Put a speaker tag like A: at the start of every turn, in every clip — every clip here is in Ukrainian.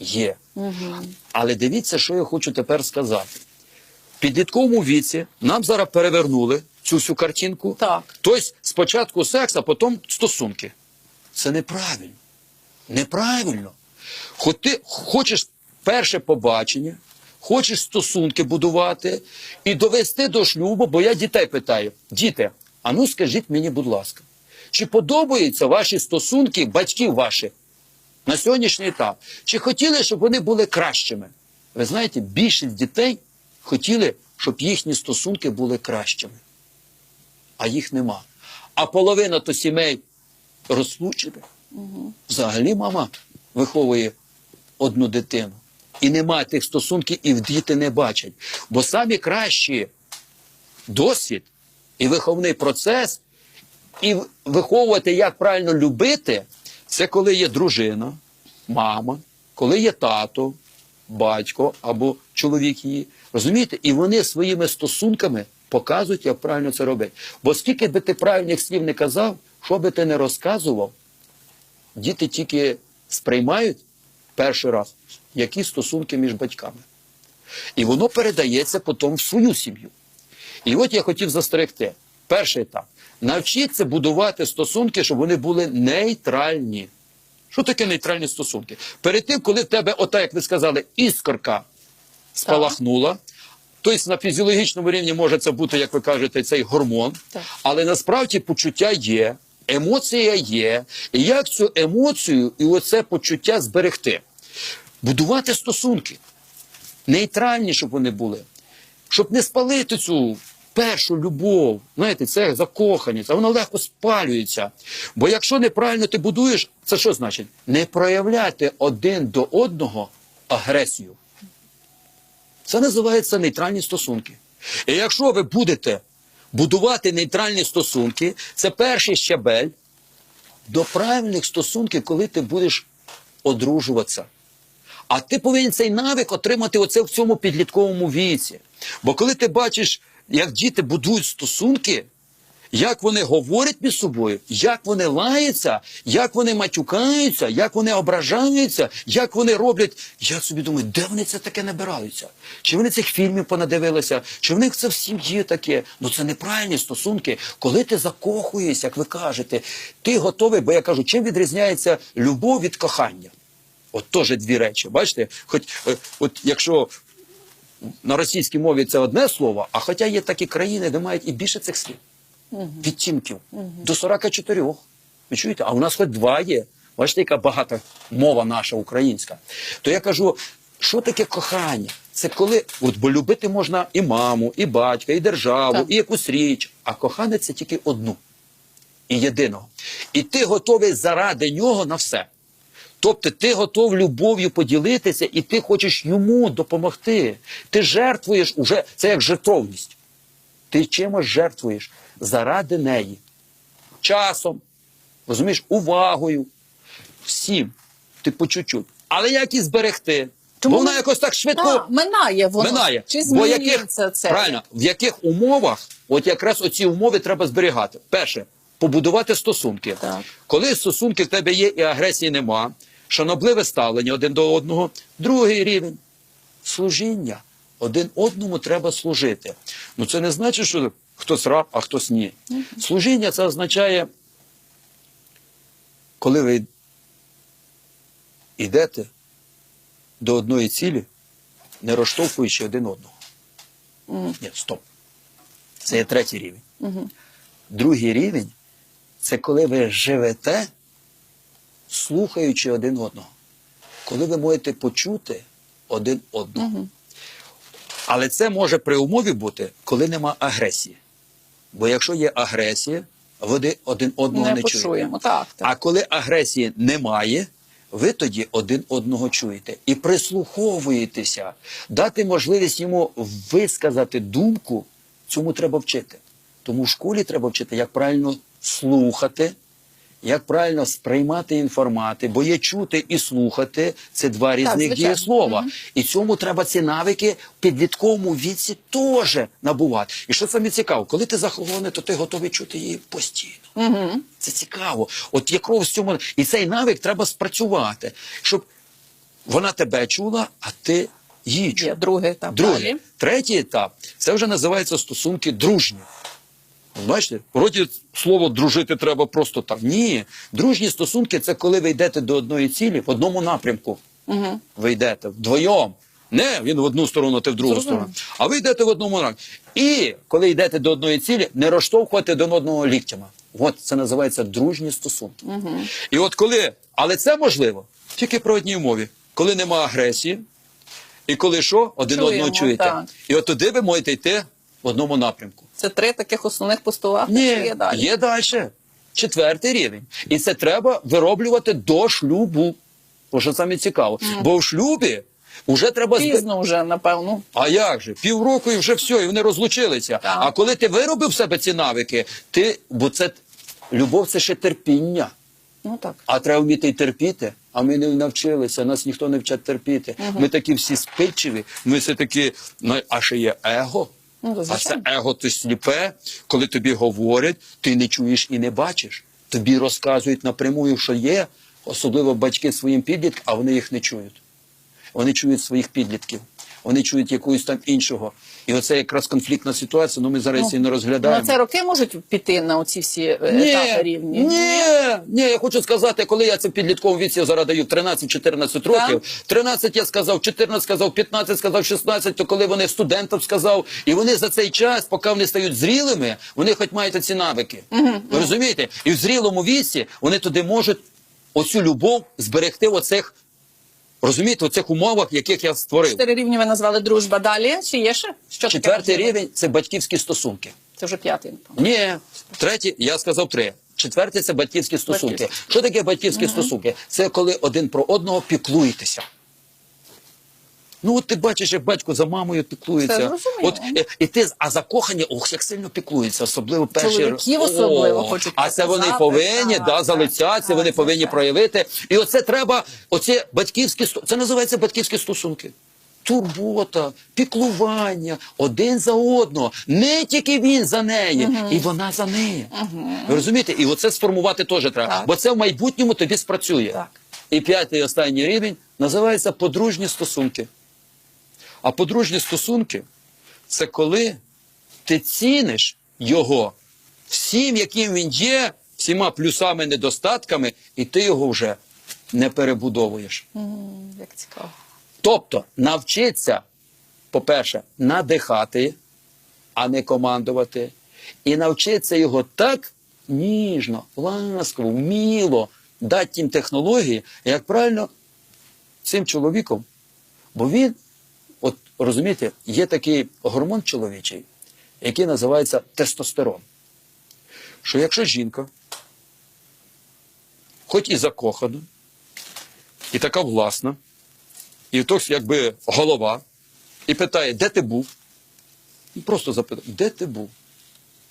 A: Є. Але дивіться, що я хочу тепер сказати. В підлітковому віці нам зараз перевернули цю всю картинку.
B: Так.
A: Тобто спочатку секс, а потім стосунки. Це неправильно. Неправильно. Хоч ти хочеш перше побачення, хочеш стосунки будувати і довести до шлюбу, бо я дітей питаю: діти, а ну скажіть мені, будь ласка, чи подобаються ваші стосунки батьків ваших на сьогоднішній етап? Чи хотіли, щоб вони були кращими? Ви знаєте, більшість дітей хотіли, щоб їхні стосунки були кращими, а їх нема. А половина то сімей розлучених. Взагалі мама виховує одну дитину. І немає тих стосунків, і діти не бачать. Бо самі кращі досвід і виховний процес, і виховувати, як правильно любити, це коли є дружина, мама, коли є тато, батько або чоловік її. Розумієте? І вони своїми стосунками показують, як правильно це робити. Бо скільки би ти правильних слів не казав, що би ти не розказував, діти тільки сприймають перший раз, які стосунки між батьками. І воно передається потім в свою сім'ю. І от я хотів застерегти. Перший етап. Навчіться будувати стосунки, щоб вони були нейтральні. Що таке нейтральні стосунки? Перед тим, коли в тебе, ота, як ви сказали, іскорка спалахнула, тобто на фізіологічному рівні може це бути, як ви кажете, цей гормон,
B: Так.
A: але насправді почуття є, емоція є. І як цю емоцію і оце почуття зберегти? Будувати стосунки. Нейтральні, щоб вони були. Щоб не спалити цю першу любов. Знаєте, це закоханість, а вона легко спалюється. Бо якщо неправильно ти будуєш, це що значить? Не проявляти один до одного агресію. Це називається нейтральні стосунки. І якщо ви будете будувати нейтральні стосунки, це перший щабель до правильних стосунків, коли ти будеш одружуватися. А ти повинен цей навик отримати оце в цьому підлітковому віці. Бо коли ти бачиш, як діти будують стосунки, як вони говорять між собою, як вони лаються, як вони матюкаються, як вони ображаються, як вони роблять. Я собі думаю, де вони це таке набираються? Чи вони цих фільмів понадивилися, чи в них це в сім'ї таке? Ну це неправильні стосунки. Коли ти закохуєшся, як ви кажете, ти готовий, бо я кажу, чим відрізняється любов від кохання? От теж дві речі. Бачите, хоч е, от якщо на російській мові це одне слово, а хоча є такі країни, де мають і більше цих слів. Відтінків. До 44. Ви чуєте? А у нас хоч два є. Бачите, яка багата мова наша українська. То я кажу, що таке кохання? Це коли, от, бо любити можна і маму, і батька, і державу,
B: Так.
A: і якусь річ, а кохання це тільки одну і єдиного. І ти готовий заради нього на все. Тобто ти готов любов'ю поділитися, і ти хочеш йому допомогти. Ти жертвуєш уже, це як жертовність. Ти чимось жертвуєш заради неї. Часом, розумієш, увагою, всім. Ти по чуть-чуть. Але як і зберегти?
B: Чому
A: Бо вона якось так швидко
B: Так, минає воно.
A: минає.
B: Чи
A: Бо яких,
B: це?
A: Правильно, в яких умовах, от якраз оці умови треба зберігати. Перше, побудувати стосунки.
B: Так.
A: Коли стосунки в тебе є і агресії нема, шанобливе ставлення один до одного. Другий рівень служіння. Один одному треба служити. Ну це не значить, що хтось раб, а хтось ні. Служіння це означає, коли ви йдете до одної цілі, не розштовхуючи один одного. Ні, стоп. Це є третій рівень. Другий рівень це коли ви живете, слухаючи один одного. Коли ви можете почути один одного. Але це може при умові бути, коли нема агресії. Бо якщо є агресія, ви один одного
B: Не
A: не, чуєте.
B: так, так.
A: А коли агресії немає, ви тоді один одного чуєте і прислуховуєтеся, дати можливість йому висказати думку, цьому треба вчити. Тому в школі треба вчити, як правильно слухати, як правильно сприймати інформати, бо є чути і слухати це два різних дієслова. І цьому треба ці навики в підлітковому віці теж набувати. І що саме цікаво, коли ти захований, то ти готовий чути її постійно. Це цікаво. От якраз в цьому і цей навик треба спрацювати, щоб вона тебе чула, а ти її чула.
B: Є другий етап.
A: Другий.
B: Далі.
A: Третій етап це вже називається стосунки дружні. Бачите, вроді слово дружити треба просто так. Ні. Дружні стосунки це коли ви йдете до одної цілі в одному напрямку.
B: Угу.
A: Ви йдете вдвоєм. Не він в одну сторону, ти в другу
B: Зрозуміло.
A: сторону. А ви йдете в одному напрямку. І коли йдете до одної цілі, не розштовхувати один одного ліктями. От це називається дружні стосунки.
B: Угу.
A: І от коли, але це можливо тільки при одній умові, коли нема агресії, і коли що, один
B: Чуємо,
A: одного чуєте.
B: так.
A: І от туди ви можете йти в одному напрямку.
B: Це три таких основних постулати.
A: Ні,
B: що є далі.
A: є далі. Четвертий рівень. І це треба вироблювати до шлюбу. Бо що саме цікаво. Бо в шлюбі вже треба
B: Пізно вже, напевно.
A: А як же? Півроку і вже все, і вони розлучилися.
B: Так.
A: А коли ти виробив в себе ці навики, ти, бо це любов це ще терпіння.
B: Ну так.
A: А треба вміти й терпіти. А ми не навчилися, нас ніхто не вчить терпіти. Ми такі всі спильчиві, ми все такі, ну, а ще є его.
B: Ну,
A: а це его то сліпе, коли тобі говорять, ти не чуєш і не бачиш. Тобі розказують напрямую, що є, особливо батьки своїм підліткам, а вони їх не чують. Вони чують своїх підлітків, вони чують якогось там іншого. І оце якраз конфліктна ситуація, ну ми зараз її не розглядаємо.
B: На це роки можуть піти на оці всі е, етапи рівні.
A: Ні, ні, я хочу сказати, коли я це в підлітковому віці зараз даю 13-14 років, 13 я сказав, 14 сказав, 15 сказав, 16, то коли вони студентам сказав, і вони за цей час, поки вони стають зрілими, вони хоч мають ці навики. Ви розумієте? І в зрілому віці вони туди можуть оцю любов зберегти оцих, розумієте, у цих умовах, яких я створив.
B: Чотири рівні ви назвали дружба. Далі чи є ще? Що
A: Четвертий рівень це батьківські стосунки.
B: Це вже п'ятий.
A: Ні, третій, я сказав три. Четвертий це батьківські стосунки.
B: Батьківські.
A: Що таке батьківські стосунки? Це коли один про одного піклуєтеся. Ну, от ти бачиш, як батько за мамою піклується. От, е, і ти, а закохані, ох, як сильно піклуються, особливо перші
B: Чоловіків особливо хочуть
A: А це вони повинні, да, залицяться, вони повинні проявити. І оце треба, оце батьківські це називається батьківські стосунки. Турбота, піклування один за одного. Не тільки він за неї, і вона за неї. Ви розумієте? І оце сформувати теж треба.
B: Так.
A: Бо це в майбутньому тобі спрацює.
B: Так.
A: І п'ятий останній рівень називається подружні стосунки. А подружні стосунки це коли ти ціниш його всім, яким він є, всіма плюсами, недостатками, і ти його вже не перебудовуєш.
B: Як цікаво.
A: Тобто навчиться, по-перше, надихати, а не командувати, і навчиться його так ніжно, ласково, вміло дати тим технології, як правильно цим чоловіком. Бо він, розумієте, є такий гормон чоловічий, який називається тестостерон. Що якщо жінка, хоч і закохана, і така власна, і хтось якби голова, і питає, де ти був? І просто запитає, де ти був?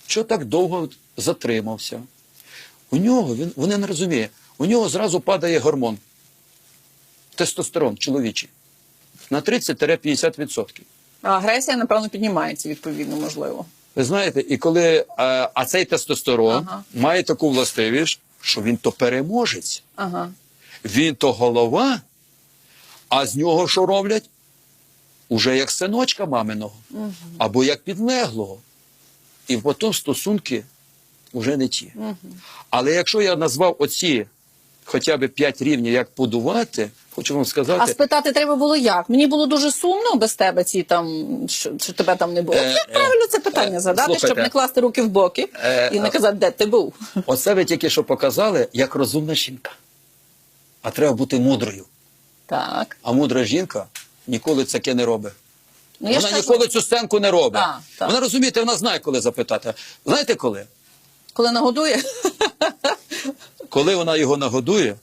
A: Чого так довго затримався? У нього, він, вони не розуміє, у нього зразу падає гормон. Тестостерон чоловічий. На 30-50%.
B: А агресія, напевно, піднімається відповідно, можливо.
A: Ви знаєте, і коли е, а цей тестостерон
B: Ага.
A: має таку властивість, що він то переможець,
B: Ага.
A: він то голова, а з нього що роблять? Уже як синочка маминого, або як підлеглого. І потім стосунки вже не ті. Але якщо я назвав оці хоча б п'ять рівнів, як будувати, хочу вам сказати.
B: А спитати треба було як? Мені було дуже сумно без тебе ці там, що, що тебе там не було.
A: Е,
B: як
A: е,
B: правильно це питання
A: е,
B: задати, щоб не класти руки в боки
A: Е,
B: і не
A: е.
B: казати, де ти був.
A: Оце ви тільки що показали, як розумна жінка. А треба бути мудрою.
B: Так.
A: А мудра жінка ніколи таке не робить.
B: Ну,
A: вона
B: ж кажу,
A: ніколи цю сценку не робить.
B: Так.
A: Вона розумієте, вона знає, коли запитати. Знаєте коли?
B: коли нагодує,
A: Коли вона його нагодує,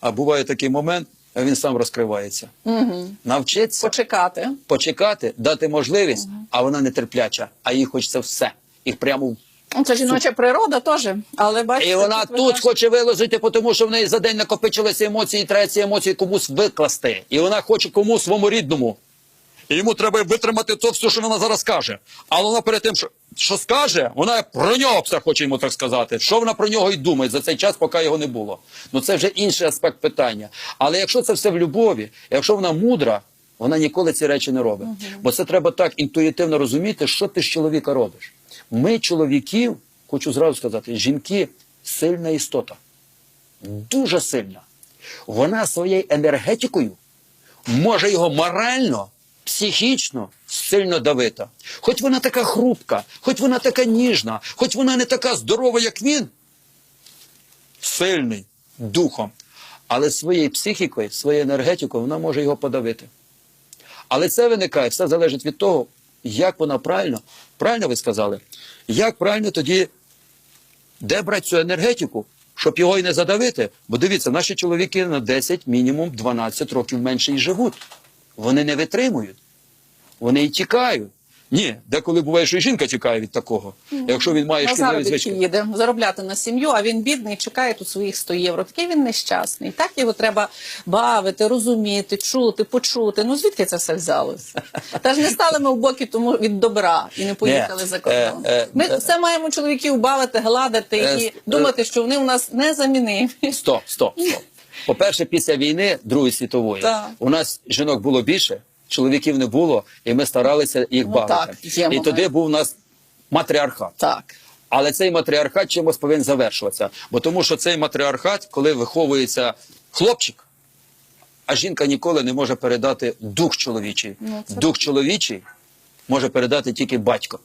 A: а буває такий момент, він сам розкривається.
B: угу.
A: Навчиться
B: почекати.
A: почекати, дати можливість, а вона не терпляча, а їй хочеться все. Їх прямо
B: Ну, Це жіноча природа теж, але бачите,
A: І вона
B: тут кажете,
A: хоче виложити, тому що в неї за день накопичилися емоції, і треба ці емоції комусь викласти. І вона хоче комусь своєму рідному. І йому треба витримати то все, що вона зараз каже. Але вона перед тим, що що скаже, вона про нього все хоче йому так сказати. Що вона про нього і думає за цей час, поки його не було. Ну це вже інший аспект питання. Але якщо це все в любові, якщо вона мудра, вона ніколи ці речі не робить. Бо це треба так інтуїтивно розуміти, що ти з чоловіка робиш. Ми, чоловіків, хочу зразу сказати, жінки сильна істота. Дуже сильна. Вона своєю енергетикою може його морально, психічно сильно давити. Хоч вона така хрупка, хоч вона така ніжна, хоч вона не така здорова, як він, сильний духом, але своєю психікою, своєю енергетикою вона може його подавити. Але це виникає, все залежить від того, як вона правильно, правильно ви сказали, як правильно тоді, де брати цю енергетику, щоб його і не задавити. Бо дивіться, наші чоловіки на 10, мінімум 12 років менше і живуть. Вони не витримують. Вони і тікають. Ні, деколи буває, що і жінка тікає від такого, якщо він має шкідливі звички.
B: їде заробляти на сім'ю, а він бідний, чекає тут своїх 100 євро. Такий він нещасний. Так його треба бавити, розуміти, чути, почути. Ну звідки це все взялося? Та ж не стали ми в боки тому від добра і не поїхали за кордон.
A: е, е,
B: Ми
A: е,
B: все маємо чоловіків бавити, гладити
A: Е,
B: і
A: е,
B: думати, що вони у нас незамінимі.
A: Стоп, стоп, стоп. По-перше, після війни Другої світової
B: Так.
A: у нас жінок було більше, чоловіків не було, і ми старалися їх
B: Ну,
A: бавити.
B: так, є
A: і
B: момент.
A: тоді був у нас матріархат.
B: Так.
A: Але цей матріархат чимось повинен завершуватися. Бо тому що цей матріархат, коли виховується хлопчик, а жінка ніколи не може передати дух чоловічий.
B: Ну, це
A: дух чоловічий може передати тільки батько,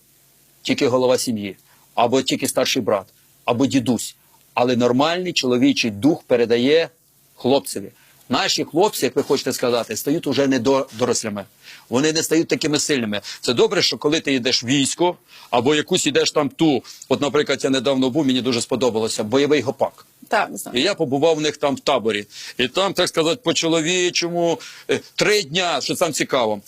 A: тільки голова сім'ї, або тільки старший брат, або дідусь. Але нормальний чоловічий дух передає хлопцеві. Наші хлопці, як ви хочете сказати, стають уже не до- дорослими. Вони не стають такими сильними. Це добре, що коли ти йдеш в військо, або якусь йдеш там ту. От, наприклад, я недавно був, мені дуже сподобалося бойовий гопак.
B: Так, знаю.
A: І я побував у них там в таборі. І там, так сказати, по-чоловічому е, три дня, що там цікаво,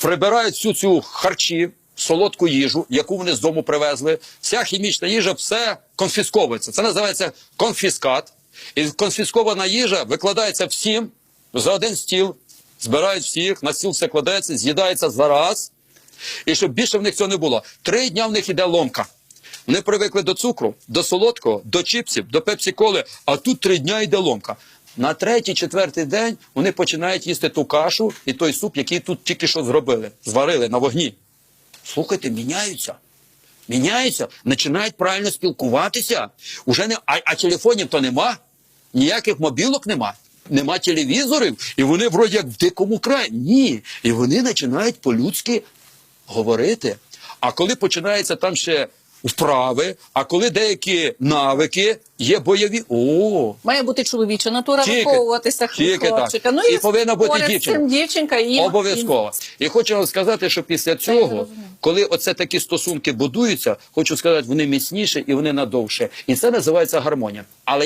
A: прибирають всю цю харчі, солодку їжу, яку вони з дому привезли. Вся хімічна їжа, все конфісковується. Це називається конфіскат. І конфіскована їжа викладається всім за один стіл, збирають всіх, на стіл все кладеться, з'їдається за раз. І щоб більше в них цього не було. Три дня в них іде ломка. Вони привикли до цукру, до солодкого, до чіпсів, до пепсі-коли, а тут три дня йде ломка. На третій, четвертий день вони починають їсти ту кашу і той суп, який тут тільки що зробили, зварили на вогні. Слухайте, міняються. Міняються, починають правильно спілкуватися. Уже не, а, а телефонів то нема, ніяких мобілок нема, нема телевізорів, і вони вроді як в дикому краї. Ні. І вони починають по-людськи говорити. А коли починається там ще вправи, а коли деякі навики є бойові. О,
B: Має бути чоловіча натура
A: Тільки-
B: виховуватися
A: тільки
B: хлопчика.
A: так.
B: Ну
A: І повинна бути
B: цим дівчинка і
A: Обов'язково. І хочу вам сказати, що після цього, коли оце такі стосунки будуються, хочу сказати, вони міцніші і вони надовше. І це називається гармонія. Але